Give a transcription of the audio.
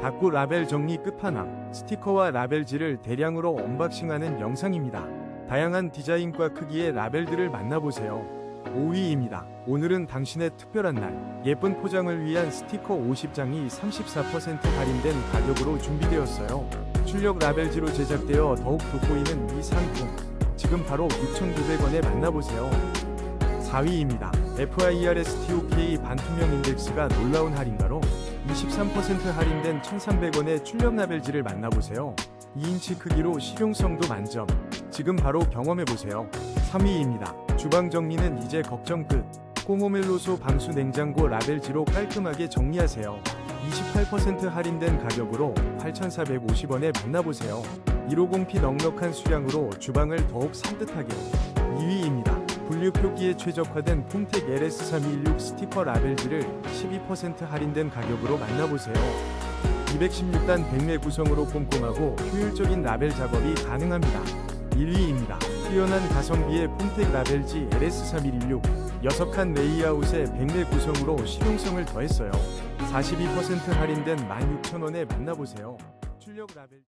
닫고 라벨 정리 끝판왕, 스티커와 라벨지를 대량으로 언박싱하는 영상입니다. 다양한 디자인과 크기의 라벨들을 만나보세요. 5위입니다. 오늘은 당신의 특별한 날, 예쁜 포장을 위한 스티커 50장이 34% 할인된 가격으로 준비되었어요. 출력 라벨지로 제작되어 더욱 돋보이는 이 상품. 지금 바로 6,900원에 만나보세요. 4위입니다. FIRS TOK 반투명 인덱스가 놀라운 할인가로 23% 할인된 1,300원의 출력 라벨지를 만나보세요. 2인치 크기로 실용성도 만점. 지금 바로 경험해보세요. 3위입니다. 주방 정리는 이제 걱정 끝. 꼬모멜로소 방수 냉장고 라벨지로 깔끔하게 정리하세요. 28% 할인된 가격으로 8,450원에 만나보세요. 150p 넉넉한 수량으로 주방을 더욱 산뜻하게. 2위입니다. 분류 표기에 최적화된 폼텍 LS316 스티커 라벨지를 12% 할인된 가격으로 만나보세요. 216단 백내 구성으로 꼼꼼하고 효율적인 라벨 작업이 가능합니다. 1위입니다. 뛰어난 가성비의 폼텍 라벨지 LS3116 6칸 레이아웃에 백내 구성으로 실용성을 더했어요. 42% 할인된 16,000원에 만나보세요. 출력 라벨